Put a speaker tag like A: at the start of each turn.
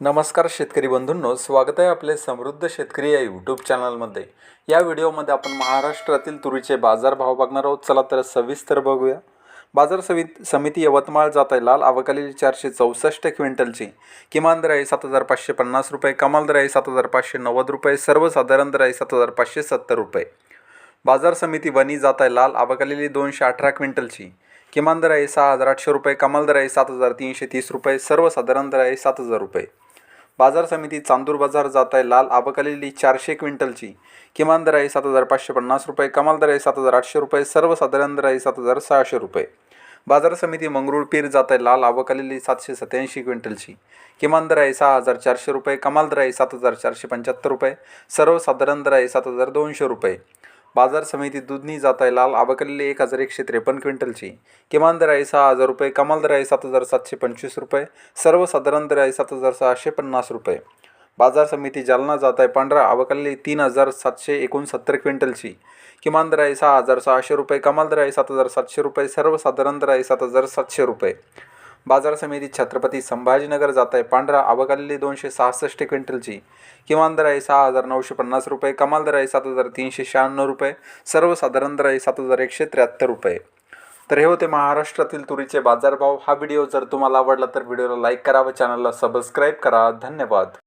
A: नमस्कार शेतकरी बंधूंनो स्वागत आहे आपले समृद्ध शेतकरी या यूट्यूब चॅनलमध्ये या व्हिडिओमध्ये आपण महाराष्ट्रातील तुरीचे बाजारभाव बघणार आहोत. चला तर सविस्तर बघूया. बाजार समित समिती यवतमाळ जात आहे. लाल आवकालेली चारशे चौसष्ट क्विंटलची. किमान दर आहे सात हजार पाचशे पन्नास रुपये कमाल दर आहे सात हजार पाचशे नव्वद रुपये सर्वसाधारण दर आहे सात हजार पाचशे सत्तर रुपये. बाजार समिती वनी जात आहे लाल आवकालेली दोनशे अठरा क्विंटलची. किमान दर आहे सहा हजार आठशे रुपये कमाल दर आहे सात हजार तीनशे तीस रुपये सर्वसाधारण दर आहे सात हजार रुपये. बाजार समिती चांदूर बाजार जात आहे लाल आबकलेली चारशे क्विंटलची. किमान दर आहे सात हजार पाचशे पन्नास रुपये कमाल दर आहे सात हजार आठशे रुपये सर्वसाधारण दर आहे सात हजार सहाशे रुपये. बाजार समिती मंगरुळपीर जात आहे लाल आवकालेली सातशे सत्याऐंशी क्विंटलची. किमान दर आहे सहा हजार चारशे रुपये कमाल दर आहे सात हजार चारशे पंच्याहत्तर रुपये सर्वसाधारण दर आहे सात हजार दोनशे रुपये. बाजार समिती दुधनी जात आहे लाल आवकलेली एक हजार एकशे त्रेपन्न क्विंटलची. किमान दर आहे सहा हजार रुपये कमाल दर आहे सात हजार सातशे पंचवीस रुपये सर्वसाधारण दर आहे सात हजार सहाशे पन्नास रुपये. बाजार समिती जालना जात आहे पांढरा आवकलेली तीन हजार सातशे एकोणसत्तर क्विंटलची. किमान दर आहे सहा हजार सहाशे रुपये कमाल दर आहे सात हजार सातशे रुपये सर्वसाधारण दर आहे सात हजार सातशे रुपये. बाजार समिती छत्रपती संभाजीनगर जात आहे पांढरा आवकालेली दोनशे सहासष्ट क्विंटलची. किमान दर आहे सहा हजार नऊशे पन्नास रुपये कमाल दर आहे सात हजार तीनशे शहाण्णव रुपये सर्वसाधारण दर आहे सात हजार एकशे त्र्याहत्तर रुपये. तर हे होते महाराष्ट्रातील तुरीचे बाजारभाव. हा व्हिडिओ जर तुम्हाला आवडला तर व्हिडिओला लाईक करा व चॅनलला सबस्क्राईब करा. धन्यवाद.